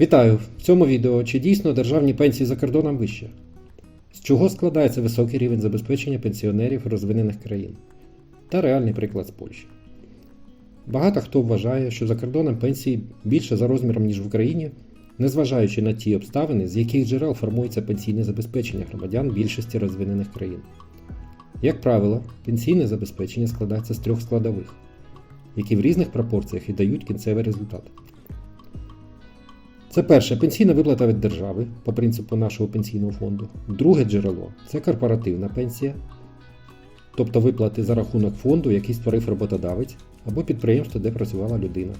Вітаю! В цьому відео чи дійсно державні пенсії за кордоном вище? З чого складається високий рівень забезпечення пенсіонерів розвинених країн? Та реальний приклад з Польщі. Багато хто вважає, що за кордоном пенсії більше за розміром, ніж в Україні, незважаючи на ті обставини, з яких джерел формується пенсійне забезпечення громадян більшості розвинених країн. Як правило, пенсійне забезпечення складається з трьох складових, які в різних пропорціях і дають кінцевий результат. Це перше пенсійна виплата від держави по принципу нашого пенсійного фонду. Друге джерело це корпоративна пенсія, тобто виплати за рахунок фонду, який створив роботодавець або підприємство, де працювала людина.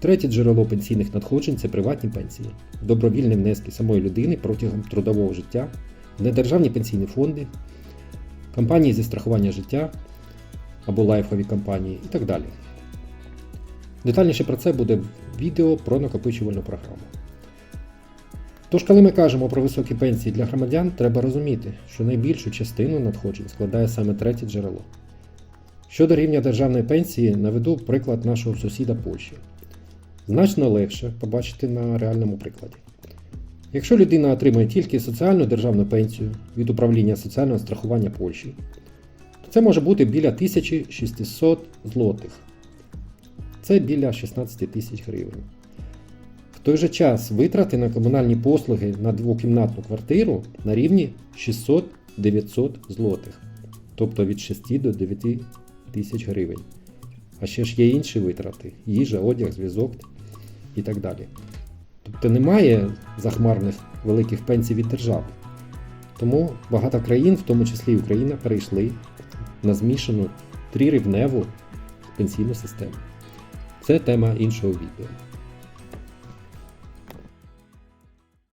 Третє джерело пенсійних надходжень це приватні пенсії, добровільні внески самої людини протягом трудового життя, недержавні пенсійні фонди, компанії зі страхування життя або лайфові компанії і так далі. Детальніше про це буде відео про накопичувальну програму. Тож, коли ми кажемо про високі пенсії для громадян, треба розуміти, що найбільшу частину надходжень складає саме третє джерело. Щодо рівня державної пенсії, наведу приклад нашого сусіда Польщі. Значно легше побачити на реальному прикладі. Якщо людина отримує тільки соціальну державну пенсію від управління соціального страхування Польщі, то це може бути біля 1600 злотих. Це біля 16 тисяч гривень. В той же час витрати на комунальні послуги на двокімнатну квартиру на рівні 600-900 злотих, тобто від 6 до 9 тисяч гривень. А ще ж є інші витрати: їжа, одяг, зв'язок і так далі. Тобто немає захмарних великих пенсій від держави. Тому багато країн, в тому числі і Україна, перейшли на змішану трирівневу пенсійну систему. Це тема іншого відео.